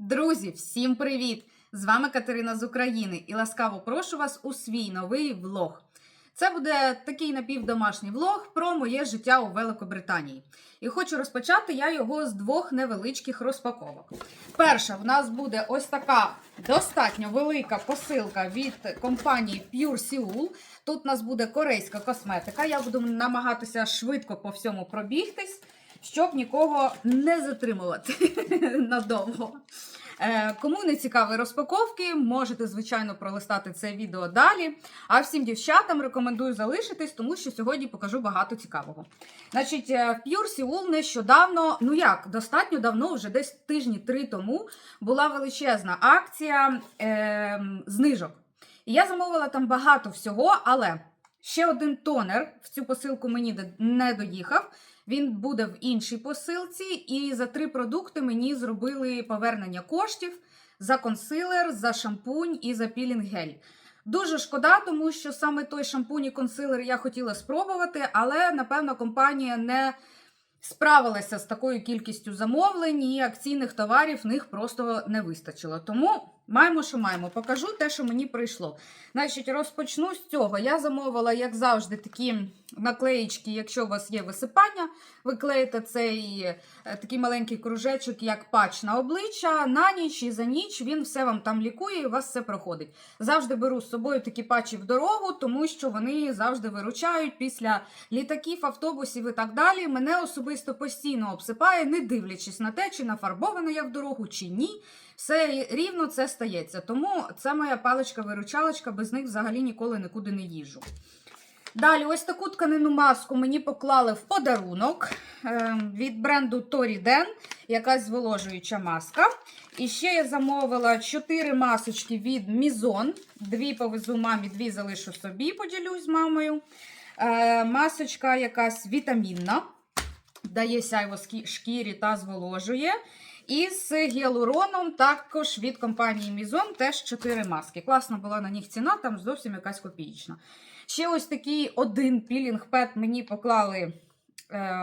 Друзі, всім привіт! З вами Катерина з України і ласкаво прошу вас у свій новий влог. Це буде такий напівдомашній влог про моє життя у Великобританії. І хочу розпочати я його з двох невеличких розпаковок. Перша в нас буде ось така достатньо велика посилка від компанії Pure Seoul. Тут у нас буде корейська косметика. Я буду намагатися швидко по всьому пробігтись, щоб нікого не затримувати надовго. Е, Кому не цікаві розпаковки, можете, звичайно, пролистати це відео далі. А всім дівчатам рекомендую залишитись, тому що сьогодні покажу багато цікавого. Значить, е, в Pure Seoul нещодавно, ну як, достатньо давно, вже десь тижні три тому, була величезна акція е, знижок. І я замовила там багато всього, але ще один тонер в цю посилку мені не доїхав. Він буде в іншій посилці, і за три продукти мені зробили повернення коштів за консилер, за шампунь і за пілінг-гель. Дуже шкода, тому що саме той шампунь і консилер я хотіла спробувати, але напевно компанія не справилася з такою кількістю замовлень і акційних товарів в них просто не вистачило. Тому маємо, що маємо. Покажу те, що мені прийшло. Значить, розпочну з цього. Я замовила, як завжди, такі наклеїчки, якщо у вас є висипання, ви клеїте цей е, такий маленький кружечок, як патч на обличчя. На ніч і за ніч він все вам там лікує і у вас все проходить. Завжди беру з собою такі патчі в дорогу, тому що вони завжди виручають після літаків, автобусів і так далі. Мене особисто постійно обсипає, не дивлячись на те, чи нафарбована я в дорогу, чи ні. Все рівно це стається. Тому це моя паличка-виручалочка, без них взагалі ніколи нікуди не їжу. Далі, ось таку тканину маску мені поклали в подарунок е, від бренду Toriden, якась зволожуюча маска. І ще я замовила 4 масочки від Mizon. Дві повезу мамі, дві залишу собі, поділюсь з мамою. Е, масочка якась вітамінна, дає сяйво шкірі та зволожує. І з гіалуроном також від компанії Mizon теж 4 маски. Класна була на них ціна, там зовсім якась копійчна. Ще ось такий один пілінг пет мені поклали е,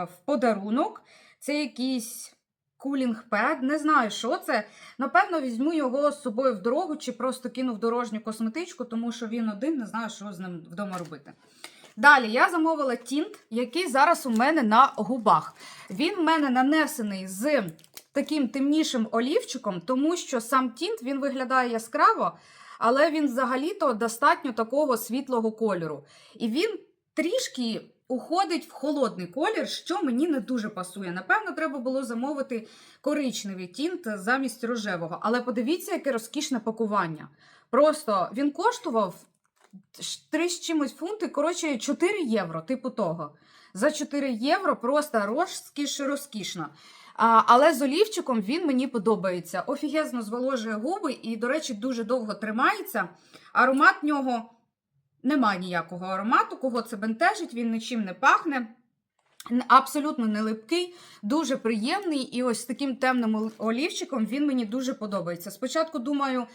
в подарунок. Це якийсь кулінг пед. Не знаю, що це. Напевно, візьму його з собою в дорогу чи просто кину в дорожню косметичку, тому що він один, не знаю, що з ним вдома робити. Далі я замовила тінт, який зараз у мене на губах. Він в мене нанесений з таким темнішим олівчиком, тому що сам тінт він виглядає яскраво, але він взагалі-то достатньо такого світлого кольору. І він трішки уходить в холодний колір, що мені не дуже пасує. Напевно, треба було замовити коричневий тінт замість рожевого. Але подивіться, яке розкішне пакування. Просто він коштував 3 з чимось фунти, коротше, 4 євро, типу того. За 4 євро просто розкіш розкішно. А, але з олівчиком він мені подобається. Офігезно зволожує губи і, до речі, дуже довго тримається. Аромат нього немає ніякого аромату. Кого це бентежить, він нічим не пахне. Абсолютно не липкий, дуже приємний. І ось з таким темним олівчиком він мені дуже подобається. Спочатку думаю,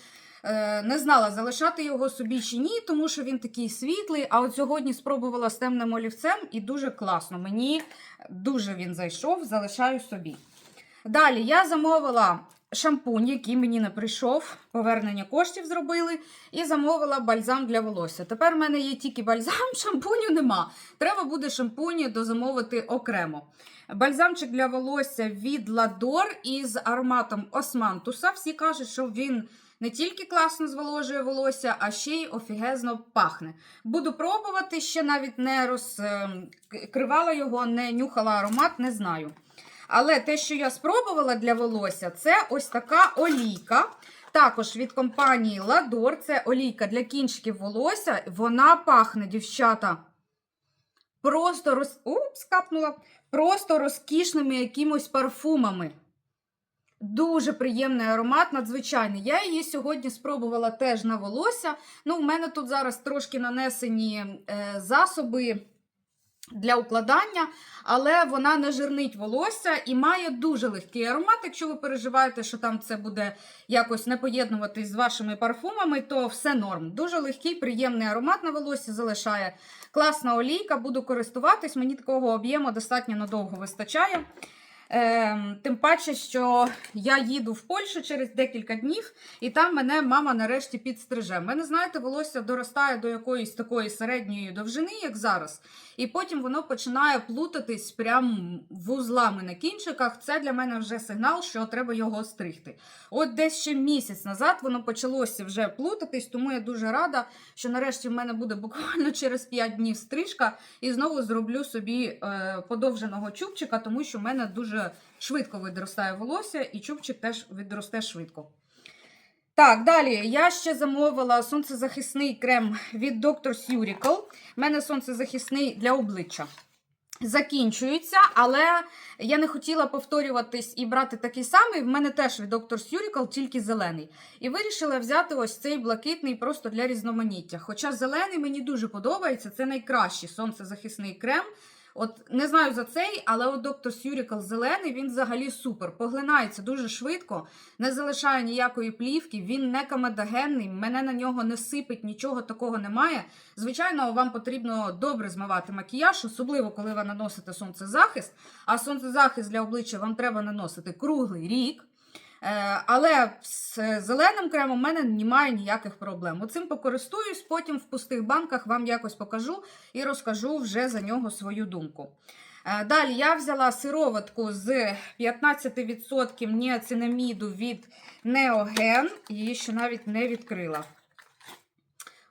е, не знала, залишати його собі чи ні, тому що він такий світлий. А от сьогодні спробувала з темним олівцем і дуже класно. Мені дуже він зайшов, залишаю собі. Далі я замовила шампунь, який мені не прийшов. Повернення коштів зробили. І замовила бальзам для волосся. Тепер в мене є тільки бальзам, шампуню нема. Треба буде шампунь дозамовити окремо. Бальзамчик для волосся від Ладор із ароматом Османтуса. Всі кажуть, що він не тільки класно зволожує волосся, а ще й офігезно пахне. Буду пробувати, ще навіть не розкривала його, не нюхала аромат, не знаю. Але те, що я спробувала для волосся, це ось така олійка. Також від компанії Ладор. Це олійка для кінчиків волосся. Вона пахне, дівчата. Просто роз... Упс, капнула. Просто розкішними якимось парфумами. Дуже приємний аромат, надзвичайний. Я її сьогодні спробувала теж на волосся. Ну, в мене тут зараз трошки нанесені е, засоби для укладання, але вона не жирнить волосся і має дуже легкий аромат. Якщо ви переживаєте, що там це буде якось не поєднуватись з вашими парфумами, то все норм. Дуже легкий, приємний аромат на волосі залишає. Класна олійка, буду користуватись. Мені такого об'єму достатньо надовго вистачає. Ем, тим паче, що я їду в Польщу через декілька днів, і там мене мама нарешті підстриже. Мене, знаєте, волосся доростає до якоїсь такої середньої довжини, як зараз, і потім воно починає плутатись прям вузлами на кінчиках. Це для мене вже сигнал, що треба його стригти. От десь ще місяць назад воно почалося вже плутатись, тому я дуже рада, що нарешті в мене буде буквально через 5 днів стрижка, і знову зроблю собі е, подовженого чубчика, тому що в мене дуже швидко відростає волосся, і чубчик теж відросте швидко. Так, далі я ще замовила сонцезахисний крем від Dr. Surical. У мене сонцезахисний для обличчя. Закінчується, але я не хотіла повторюватись і брати такий самий. В мене теж від Dr. Surical, тільки зелений. І вирішила взяти ось цей блакитний просто для різноманіття. Хоча зелений мені дуже подобається, це найкращий сонцезахисний крем. От не знаю за цей, але от Dr. Surical зелений він взагалі супер. Поглинається дуже швидко, не залишає ніякої плівки, він не комедогенний, мене на нього не сипить, нічого такого немає. Звичайно, вам потрібно добре змивати макіяж, особливо коли ви наносите сонцезахист. А сонцезахист для обличчя вам треба наносити круглий рік. Е, Але з зеленим кремом у мене немає ніяких проблем. Оцим покористуюсь, потім в пустих банках вам якось покажу і розкажу вже за нього свою думку. Е, Далі я взяла сироватку з 15% ніацинаміду від Neogen, її ще навіть не відкрила.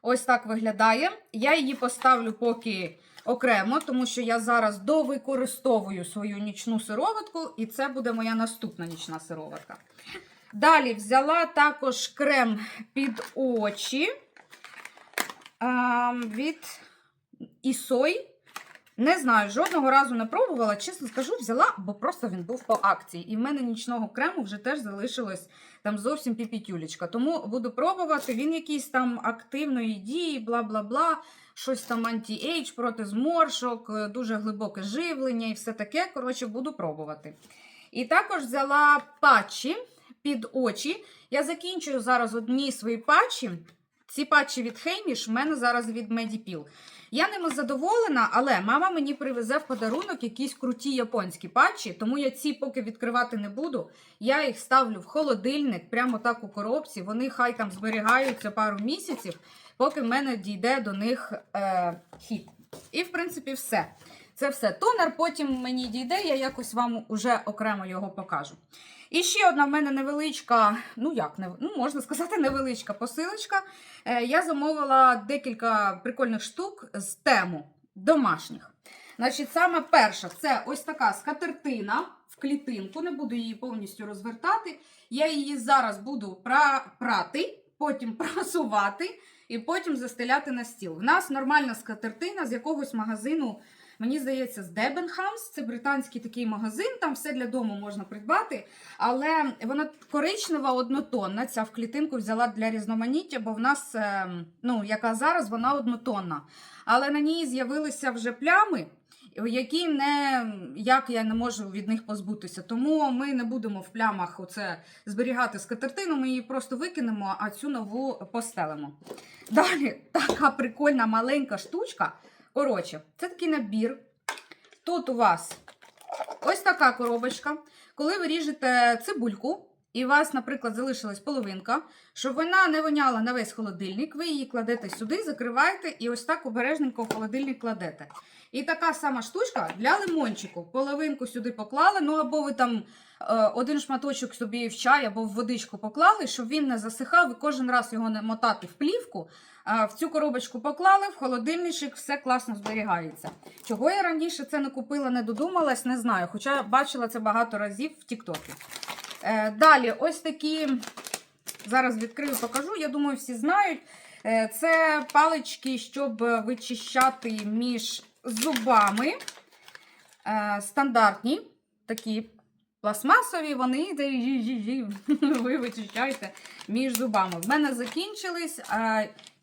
Ось так виглядає. Я її поставлю поки окремо, тому що я зараз довикористовую свою нічну сироватку, і це буде моя наступна нічна сироватка. Далі взяла також крем під очі а, від Ісой. Не знаю, жодного разу не пробувала. Чесно скажу, взяла, бо просто він був по акції. І в мене нічного крему вже теж залишилось там зовсім піпітюлечка. Тому буду пробувати. Він якийсь там активної дії, бла бла бла. Щось там анті-ейдж, проти зморшок, е, дуже глибоке живлення і все таке. Коротше, буду пробувати. І також взяла патчі під очі. Я закінчую зараз одні свої патчі. Ці патчі від Хейміш в мене зараз від Medipil. Я ними задоволена, але мама мені привезе в подарунок якісь круті японські патчі, тому я ці поки відкривати не буду. Я їх ставлю в холодильник, прямо так у коробці. Вони хай там зберігаються пару місяців, поки в мене дійде до них е, хід. І, в принципі, все. Це все. Тонер потім мені дійде, я якось вам уже окремо його покажу. І ще одна в мене невеличка, ну як, не, ну можна сказати, невеличка посилочка. Е, я замовила декілька прикольних штук з тему домашніх. Значить, саме перша це ось така скатертина в клітинку. Не буду її повністю розвертати. Я її зараз буду пра- прати, потім прасувати і потім застеляти на стіл. В нас нормальна скатертина з якогось магазину. Мені здається, з Debenhams. Це британський такий магазин, там все для дому можна придбати. Але вона коричнева, однотонна. Ця в клітинку взяла для різноманіття, бо в нас, ем, ну, яка зараз, вона однотонна. Але на ній з'явилися вже плями, які не як я не можу від них позбутися. Тому ми не будемо в плямах оце зберігати скатертину, ми її просто викинемо, а цю нову постелимо. Далі така прикольна маленька штучка. Коротше, це такий набір. Тут у вас ось така коробочка. Коли ви ріжете цибульку, і у вас, наприклад, залишилась половинка, щоб вона не воняла на весь холодильник, ви її кладете сюди, закриваєте і ось так обережненько в холодильник кладете. І така сама штучка для лимончику. Половинку сюди поклали, ну або ви там е, один шматочок собі в чай або в водичку поклали, щоб він не засихав і кожен раз його не мотати в плівку. А в цю коробочку поклали, в холодильничок все класно зберігається. Чого я раніше це не купила, не додумалась, не знаю. Хоча бачила це багато разів в Тіктокі. Е, далі, ось такі, зараз відкрию, покажу. Я думаю, всі знають. Е, це палички, щоб вичищати між зубами. Е, стандартні, такі пластмасові, вони ви вичищаєте між зубами. В мене закінчились.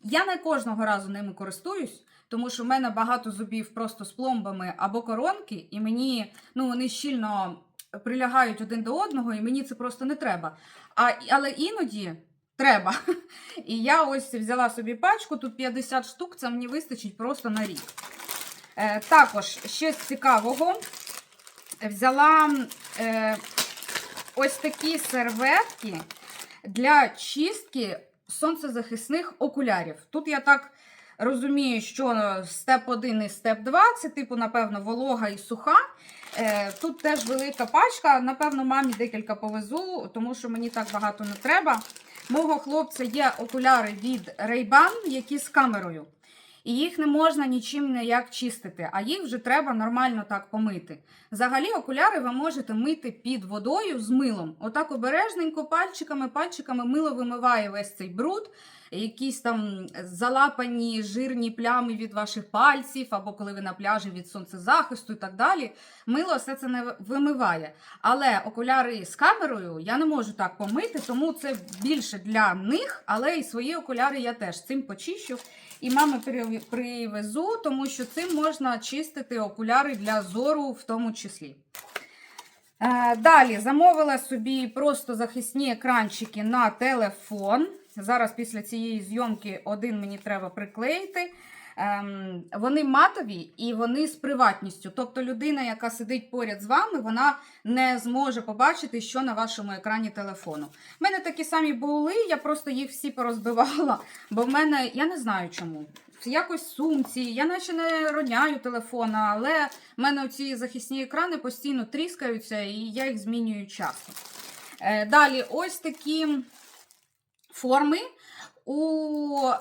Я не кожного разу ними користуюсь, тому що в мене багато зубів просто з пломбами або коронки, і мені ну, вони щільно прилягають один до одного, і мені це просто не треба. А, але іноді треба. І я ось взяла собі пачку, тут 50 штук, це мені вистачить просто на рік. Е, також з цікавого взяла е, ось такі серветки для чистки сонцезахисних окулярів. Тут я так розумію, що степ 1 і степ 2 це, типу, напевно, волога і суха. Е, Тут теж велика пачка. Напевно, мамі декілька повезу, тому що мені так багато не треба. Мого хлопця є окуляри від Ray-Ban, які з камерою. І їх не можна нічим ніяк чистити, а їх вже треба нормально так помити. Взагалі, окуляри ви можете мити під водою з милом. Отак обережненько, пальчиками, пальчиками мило вимиває весь цей бруд, якісь там залапані жирні плями від ваших пальців, або коли ви на пляжі від сонцезахисту і так далі. Мило все це не вимиває. Але окуляри з камерою я не можу так помити, тому це більше для них, але і свої окуляри я теж цим почищу. І перев- привезу, тому що цим можна чистити окуляри для зору в тому числі. Е, Далі замовила собі просто захисні екранчики на телефон. Зараз після цієї зйомки один мені треба приклеїти. Ем, вони матові і вони з приватністю. Тобто людина, яка сидить поряд з вами, вона не зможе побачити, що на вашому екрані телефону. У мене такі самі були, я просто їх всі порозбивала, бо в мене я не знаю чому. Якось сумці, я наче не роняю телефона, але в мене оці захисні екрани постійно тріскаються, і я їх змінюю часто. Е, Далі, ось такі форми у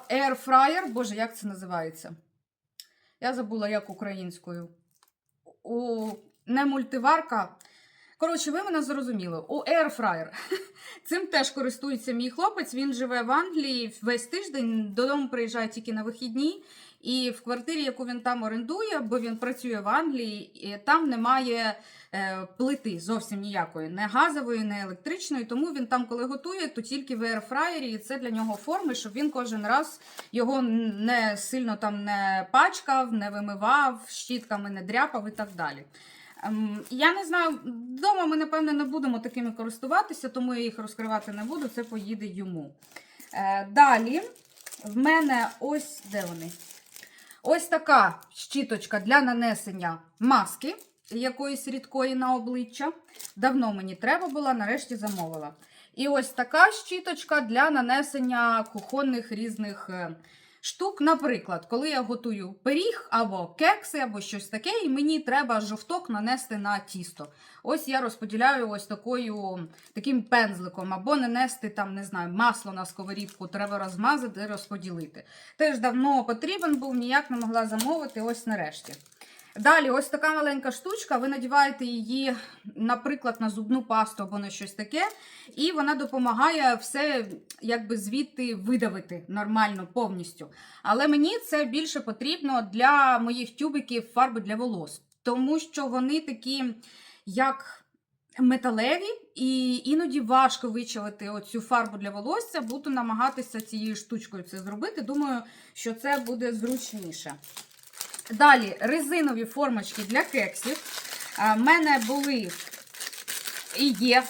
Air Fryer. Боже, як це називається? Я забула, як українською. У не мультиварка. Коротше, ви мене зрозуміли. У Air Fryer. Цим теж користується мій хлопець. Він живе в Англії весь тиждень, додому приїжджає тільки на вихідні. І в квартирі, яку він там орендує, бо він працює в Англії, і там немає е, плити зовсім ніякої, не газової, не електричної. Тому він там, коли готує, то тільки в аерфраєрі, і це для нього форми, щоб він кожен раз його не сильно там не пачкав, не вимивав, щітками не дряпав і так далі. Ем, Я не знаю, вдома ми, напевно, не будемо такими користуватися, тому я їх розкривати не буду, це поїде йому. Е, Далі в мене ось де вони. Ось така щіточка для нанесення маски якоїсь рідкої на обличчя. Давно мені треба була, нарешті замовила. І ось така щіточка для нанесення кухонних різних е, штук. Наприклад, коли я готую пиріг або кекси, або щось таке, і мені треба жовток нанести на тісто. Ось я розподіляю ось такою, таким пензликом, або нанести там, не знаю, масло на сковорідку, треба розмазати розподілити. Теж давно потрібен був, ніяк не могла замовити, ось нарешті. Далі, ось така маленька штучка. Ви надіваєте її, наприклад, на зубну пасту або на щось таке, і вона допомагає все якби звідти видавити нормально повністю. Але мені це більше потрібно для моїх тюбиків фарби для волос, тому що вони такі, як. Металеві, і іноді важко вичавити оцю фарбу для волосся. Буду намагатися цією штучкою це зробити. Думаю, що це буде зручніше. Далі резинові формочки для кексів. У мене були і є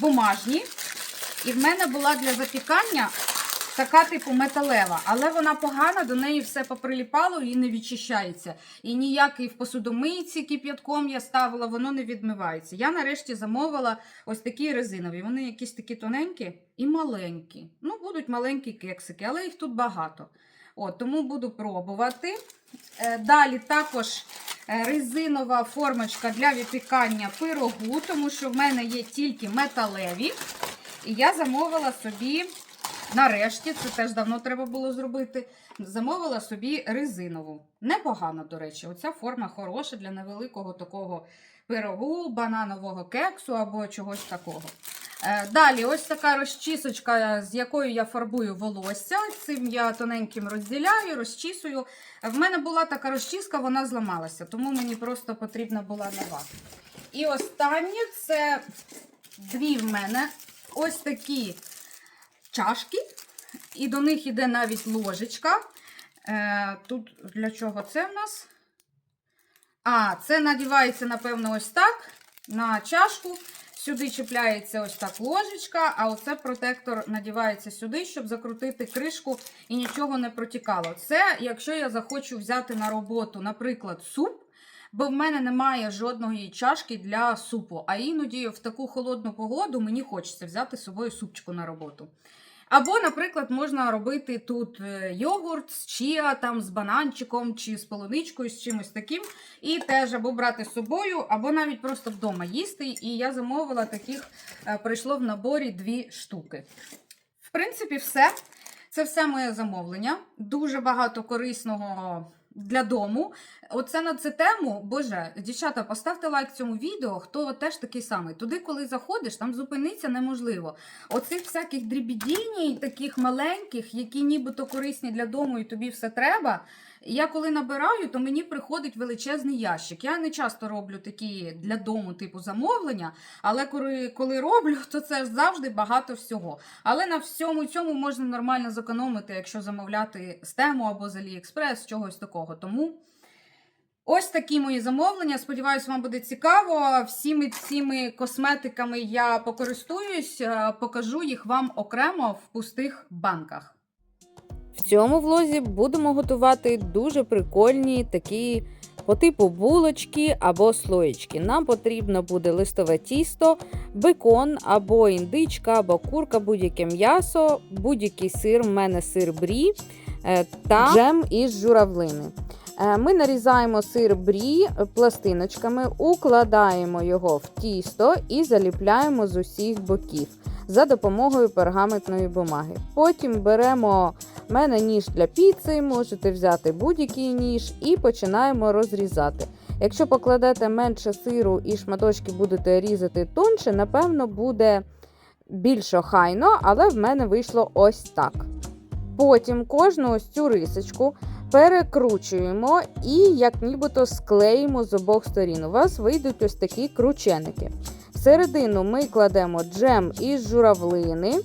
бумажні. І в мене була для запікання така типу металева, але вона погана, до неї все поприліпало і не відчищається. І ніякий в посудомийці кип'ятком я ставила, воно не відмивається. Я нарешті замовила ось такі резинові. Вони якісь такі тоненькі і маленькі. Ну, будуть маленькі кексики, але їх тут багато. От, тому буду пробувати. Е, Далі також е, резинова формочка для випікання пирогу, тому що в мене є тільки металеві. І я замовила собі, нарешті, це теж давно треба було зробити. Замовила собі резинову. Непогано, до речі, оця форма хороша для невеликого такого пирогу, бананового кексу або чогось такого. Е, Далі, ось така розчісочка, з якою я фарбую волосся. Цим я тоненьким розділяю, розчісую. В мене була така розчіска, вона зламалася, тому мені просто потрібна була нова. І останнє це дві в мене ось такі чашки, і до них йде навіть ложечка. Е, Тут для чого це в нас? А, це надівається, напевно, ось так на чашку. Сюди чіпляється ось так ложечка, а оце протектор надівається сюди, щоб закрутити кришку і нічого не протікало. Це, якщо я захочу взяти на роботу, наприклад, суп, бо в мене немає жодної чашки для супу. А іноді в таку холодну погоду мені хочеться взяти з собою супчику на роботу. Або, наприклад, можна робити тут е, йогурт з чия, там з бананчиком чи з полуничкою, з чимось таким. І теж або брати з собою, або навіть просто вдома їсти. І я замовила таких, е, прийшло в наборі дві штуки. В принципі, все. Це все моє замовлення. Дуже багато корисного для дому. Оце на цю тему, боже, дівчата, поставте лайк цьому відео, хто теж такий самий. Туди, коли заходиш, там зупинитися неможливо. Оцих всяких дрібідіній, таких маленьких, які нібито корисні для дому і тобі все треба. Я коли набираю, то мені приходить величезний ящик. Я не часто роблю такі для дому типу замовлення, але коли, роблю, то це завжди багато всього. Але на всьому цьому можна нормально зекономити, якщо замовляти з тему або з Aliexpress, чогось такого. Тому ось такі мої замовлення. Сподіваюсь, вам буде цікаво. Всіми цими косметиками я покористуюсь, е, покажу їх вам окремо в пустих банках. В цьому влозі будемо готувати дуже прикольні такі по типу булочки або слоєчки. Нам потрібно буде листове тісто, бекон або індичка, або курка, будь-яке м'ясо, будь-який сир, в мене сир брі е, та джем із журавлини. Е, Ми нарізаємо сир брі пластиночками, укладаємо його в тісто і заліпляємо з усіх боків за допомогою пергаментної бумаги. Потім беремо мене ніж для піци, можете взяти будь-який ніж і починаємо розрізати. Якщо покладете менше сиру і шматочки будете різати тонше, напевно, буде більш охайно, але в мене вийшло ось так. Потім кожну ось цю рисочку перекручуємо і як нібито склеїмо з обох сторін. У вас вийдуть ось такі крученики. Всередину ми кладемо джем із журавлини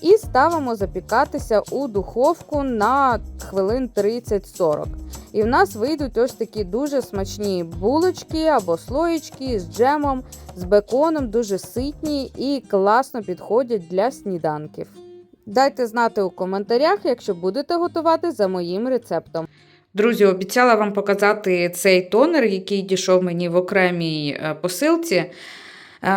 і ставимо запікатися у духовку на хвилин 30-40. І в нас вийдуть ось такі дуже смачні булочки або слоєчки з джемом, з беконом, дуже ситні і класно підходять для сніданків. Дайте знати у коментарях, якщо будете готувати за моїм рецептом. Друзі, обіцяла вам показати цей тонер, який дійшов мені в окремій е, посилці. Е,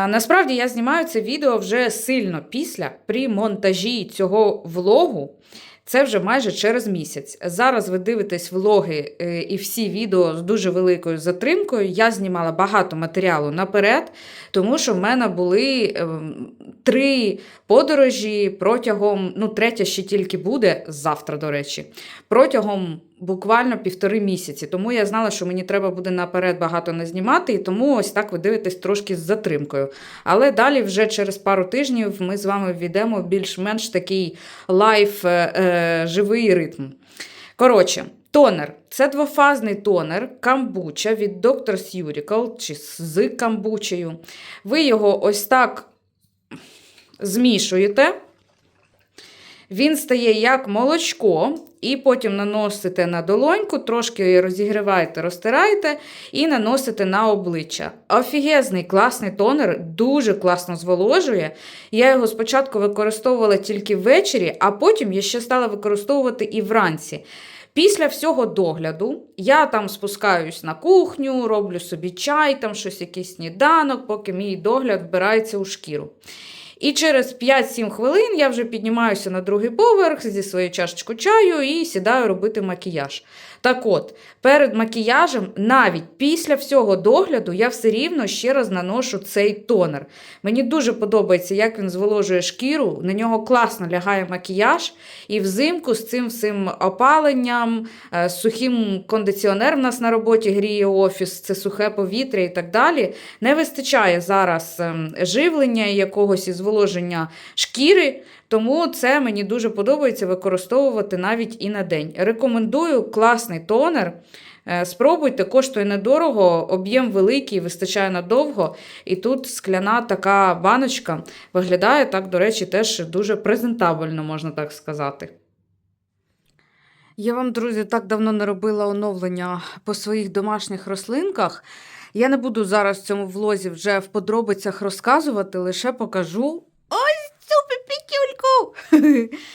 Насправді я знімаю це відео вже сильно після при монтажі цього влогу. Це вже майже через місяць. Зараз ви дивитесь влоги е, і всі відео з дуже великою затримкою. Я знімала багато матеріалу наперед, тому що в мене були ем, три подорожі протягом, ну, третя ще тільки буде завтра, до речі, протягом буквально півтори місяці. Тому я знала, що мені треба буде наперед багато не знімати, і тому ось так ви дивитесь трошки з затримкою. Але далі, вже через пару тижнів, ми з вами ввійдемо в більш-менш такий лайф, е, е, ритм. Коротше. Тонер це двофазний тонер камбуча від Doctor's Urical чи з камбучею. Ви його ось так змішуєте. Він стає як молочко, і потім наносите на долоньку, трошки розігріваєте, розтираєте і наносите на обличчя. Офігезний класний тонер, дуже класно зволожує. Я його спочатку використовувала тільки ввечері, а потім я ще стала використовувати і вранці. Після всього догляду я там спускаюсь на кухню, роблю собі чай, там щось якийсь сніданок, поки мій догляд вбирається у шкіру. І через 5-7 хвилин я вже піднімаюся на другий поверх зі своєю чашечкою чаю і сідаю робити макіяж. Так от, перед макіяжем, навіть після всього догляду, я все рівно ще раз наношу цей тонер. Мені дуже подобається, як він зволожує шкіру, на нього класно лягає макіяж. І взимку з цим всім опаленням, е, сухим кондиціонером у нас на роботі гріє офіс, це сухе повітря і так далі. Не вистачає зараз ем, живлення якогось і зволоження шкіри. Тому це мені дуже подобається використовувати навіть і на день. Рекомендую класний тонер. Е, Спробуйте, коштує недорого, об'єм великий, вистачає надовго. І тут скляна така баночка виглядає так, до речі, теж дуже презентабельно, можна так сказати. Я вам, друзі, так давно не робила оновлення по своїх домашніх рослинках. Я не буду зараз в цьому влозі вже в подробицях розказувати, лише покажу піпітюльку.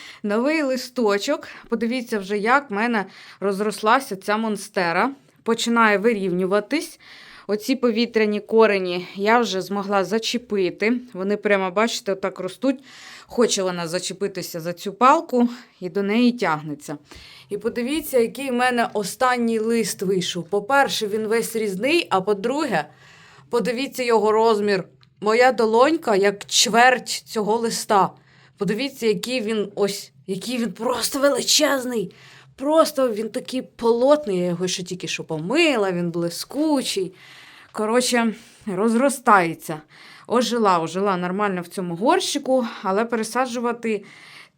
Новий листочок. Подивіться вже, як в мене розрослася ця монстера. починає вирівнюватись. Оці повітряні корені я вже змогла зачепити. Вони прямо, бачите, отак ростуть. Хоче вона зачепитися за цю палку і до неї тягнеться. І подивіться, який в мене останній лист вийшов. По-перше, він весь різний, а по-друге, подивіться його розмір. Моя долонька як чверть цього листа. Подивіться, який він ось, який він просто величезний. Просто він такий полотний, я його ще тільки що помила, він блискучий. Коротше, розростається. Ожила, ожила нормально в цьому горщику, але пересаджувати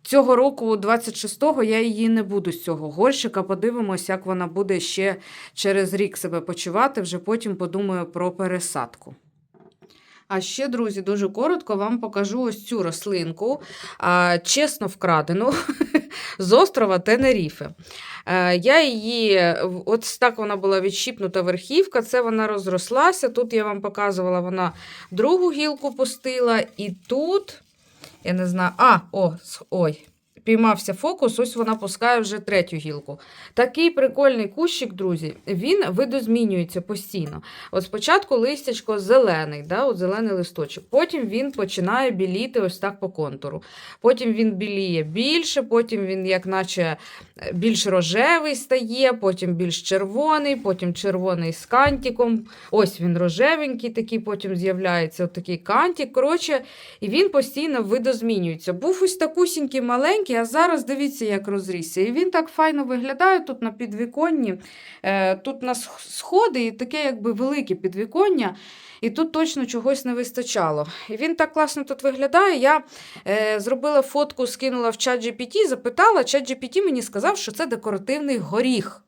цього року, 26-го, я її не буду з цього горщика. Подивимось, як вона буде ще через рік себе почувати. Вже потім подумаю про пересадку. А ще, друзі, дуже коротко вам покажу ось цю рослинку, чесно вкрадену з острова Тенеріфе. Е, Я її, от так вона була відщіпнута верхівка, це вона розрослася. Тут я вам показувала, вона другу гілку пустила, і тут, я не знаю, а, о, ой, піймався фокус, ось вона пускає вже третю гілку. Такий прикольний кущик, друзі, він видозмінюється постійно. От спочатку листячко зелений, да, от зелений листочок. Потім він починає біліти ось так по контуру. Потім він біліє більше, потім він, як наче е, більш рожевий стає, потім більш червоний, потім червоний з кантиком. Ось він рожевенький, такий потім з'являється от такий кантик. Коротше, і він постійно видозмінюється. Був ось такусінький маленький, а зараз дивіться, як розрісся. І він так файно виглядає тут на підвіконні. Е, Тут на сх- сходи і таке якби велике підвіконня. І тут точно чогось не вистачало. І він так класно тут виглядає. Я е, зробила фотку, скинула в чат GPT, запитала. Чат GPT мені сказав, що це декоративний горіх.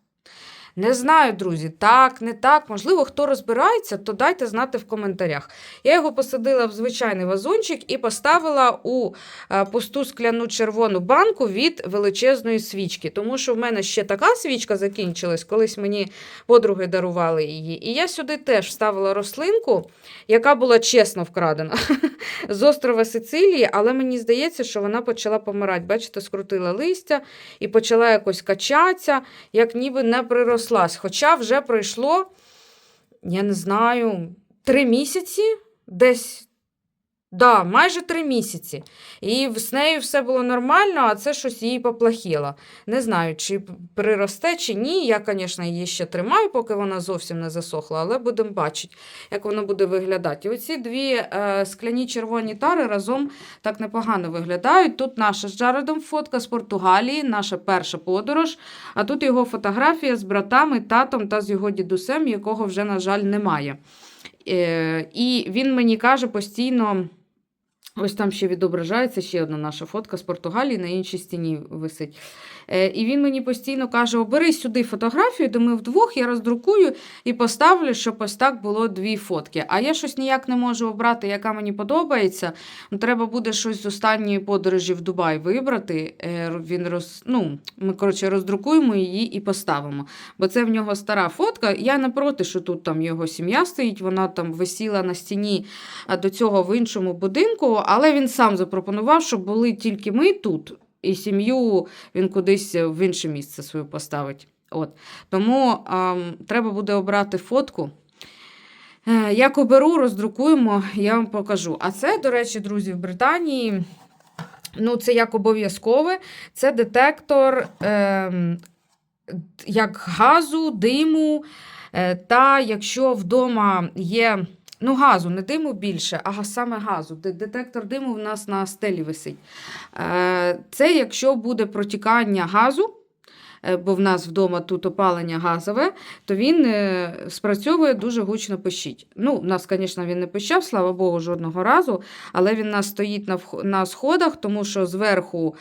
Не знаю, друзі, так, не так. Можливо, хто розбирається, то дайте знати в коментарях. Я його посадила в звичайний вазончик і поставила у е, пусту скляну червону банку від величезної свічки. Тому що в мене ще така свічка закінчилась, колись мені подруги дарували її. І я сюди теж вставила рослинку, яка була чесно вкрадена з острова Сицилії, але мені здається, що вона почала помирати. Бачите, скрутила листя і почала якось качатися, як ніби не прирослась. Хоча вже пройшло, я не знаю, три місяці десь. Да, майже три місяці. І з нею все було нормально, а це щось їй поплахіло. Не знаю, чи приросте, чи ні. Я, звісно, її ще тримаю, поки вона зовсім не засохла, але будемо бачити, як воно буде виглядати. І оці дві е, скляні червоні тари разом так непогано виглядають. Тут наша з Джаредом фотка з Португалії, наша перша подорож. А тут його фотографія з братами, татом та з його дідусем, якого вже, на жаль, немає. Е, і він мені каже постійно. Ось там ще відображається ще одна наша фотка з Португалії на іншій стіні висить. Е, і він мені постійно каже: обери сюди фотографію, де ми вдвох, я роздрукую і поставлю, щоб ось так було дві фотки. А я щось ніяк не можу обрати, яка мені подобається. Ну, Треба буде щось з останньої подорожі в Дубай вибрати. Е, Він роз... ну, ми, коротше, роздрукуємо її і поставимо. Бо це в нього стара фотка. Я не проти, що тут там його сім'я стоїть, вона там висіла на стіні до цього в іншому будинку, але він сам запропонував, щоб були тільки ми тут, і сім'ю він кудись в інше місце свою поставить. От. Тому ем, треба буде обрати фотку. Е, Як оберу, роздрукуємо, я вам покажу. А це, до речі, друзі, в Британії. Ну, це як обов'язкове, це детектор ем, як газу, диму. Е, Та якщо вдома є ну, газу, не диму більше, а саме газу. Детектор диму в нас на стелі висить. Е, Це якщо буде протікання газу. е, Бо в нас вдома тут опалення газове, то він е, спрацьовує дуже гучно пищить. Ну, в нас, звісно, він не пищав, слава Богу, жодного разу, але він у нас стоїть на, сходах, тому що зверху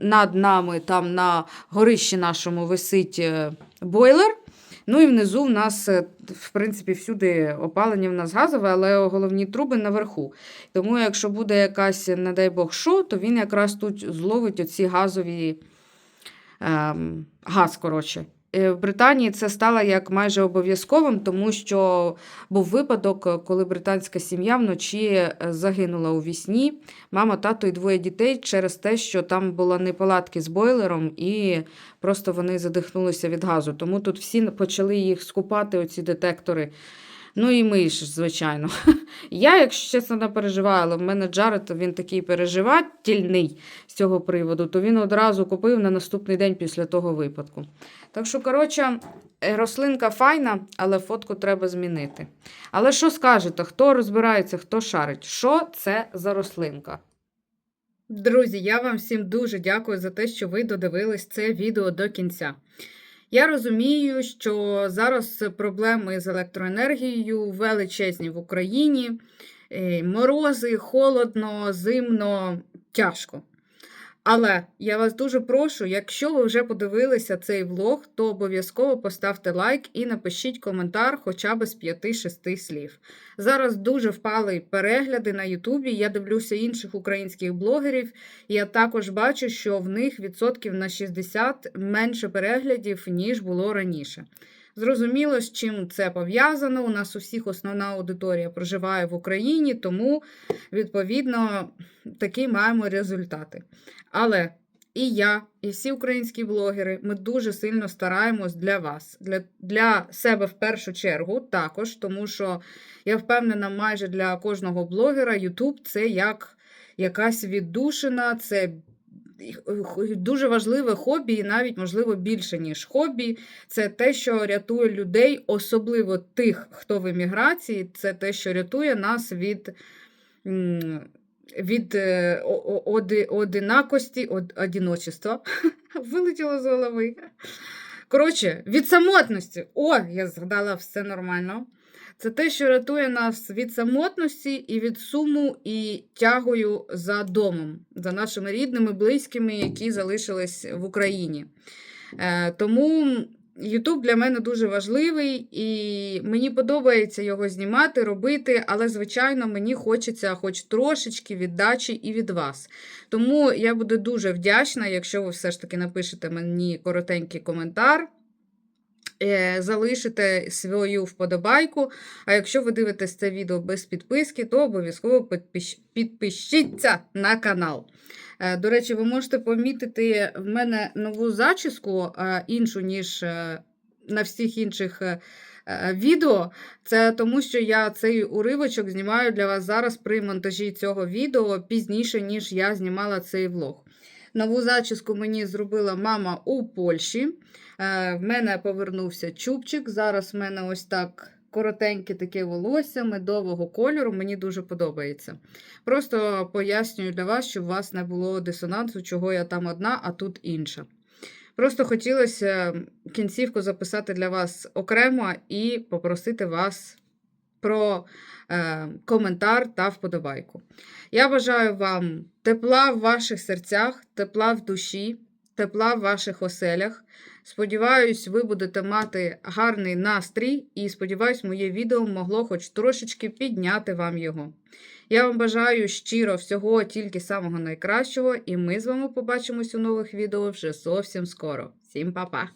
над нами, там на горищі нашому висить бойлер. Ну і внизу в нас, е, в принципі, всюди опалення в нас газове, але головні труби наверху. Тому, якщо буде якась, не дай Бог, що, то він якраз тут зловить оці газові ем, газ, коротше. Е, В Британії це стало як майже обов'язковим, тому що був випадок, е, коли британська сім'я вночі е, загинула у вісні. Мама, тато і двоє дітей через те, що там були неполадки з бойлером, і просто вони задихнулися від газу. Тому тут всі почали їх скупати, оці детектори. Ну і ми ж, звичайно. Я, якщо чесно, не переживаю, але в мене Джаред, він такий переживательний з цього приводу, то він одразу купив на наступний день після того випадку. Так що, коротше, е, рослинка файна, але фотку треба змінити. Але що скажете, хто розбирається, хто шарить? Що це за рослинка? Друзі, я вам всім дуже дякую за те, що ви додивились це відео до кінця. Я розумію, що зараз проблеми з електроенергією величезні в Україні. Е, Морози, холодно, зимно, тяжко. Але я вас дуже прошу, якщо ви вже подивилися цей влог, то обов'язково поставте лайк і напишіть коментар хоча б з 5-6 слів. Зараз дуже впали перегляди на Ютубі. Я дивлюся інших українських блогерів, я також бачу, що в них відсотків на 60 менше переглядів, ніж було раніше. Зрозуміло, з чим це пов'язано. У нас у всіх основна аудиторія проживає в Україні, тому, відповідно, такі маємо результати. Але і я, і всі українські блогери, ми дуже сильно стараємось для вас, для, для себе в першу чергу, також, тому що я впевнена, майже для кожного блогера YouTube це як якась віддушина, це дуже важливе хобі, і навіть, можливо, більше, ніж хобі. Це те, що рятує людей, особливо тих, хто в еміграції, це те, що рятує нас від. Від е, одинакості, од, одиночества. Вилетіло з голови. Коротше, від самотності. О, я згадала все нормально. Це те, що рятує нас від самотності і від суму і тягою за домом, за нашими рідними, близькими, які залишились в Україні. Е, тому YouTube для мене дуже важливий, і мені подобається його знімати, робити, але, звичайно, мені хочеться хоч трошечки віддачі і від вас. Тому я буду дуже вдячна, якщо ви все ж таки напишете мені коротенький коментар. Е, Залишите свою вподобайку. А якщо ви дивитесь це відео без підписки, то обов'язково підпишіться на канал. Е, До речі, ви можете помітити в мене нову зачіску, е, іншу, ніж на всіх інших відео. Це тому, що я цей уривочок знімаю для вас зараз при монтажі цього відео пізніше, ніж я знімала цей влог. Нову зачіску мені зробила мама у Польщі. Е, В мене повернувся чубчик. Зараз в мене ось так коротеньке таке волосся медового кольору. Мені дуже подобається. Просто пояснюю для вас, щоб у вас не було дисонансу, чого я там одна, а тут інша. Просто хотілося кінцівку записати для вас окремо і попросити вас про е, коментар та вподобайку. Я бажаю вам тепла в ваших серцях, тепла в душі, тепла в ваших оселях. Сподіваюсь, ви будете мати гарний настрій, і сподіваюсь, моє відео могло хоч трошечки підняти вам його. Я вам бажаю щиро всього тільки самого найкращого, і ми з вами побачимось у нових відео вже зовсім скоро. Всім па-па!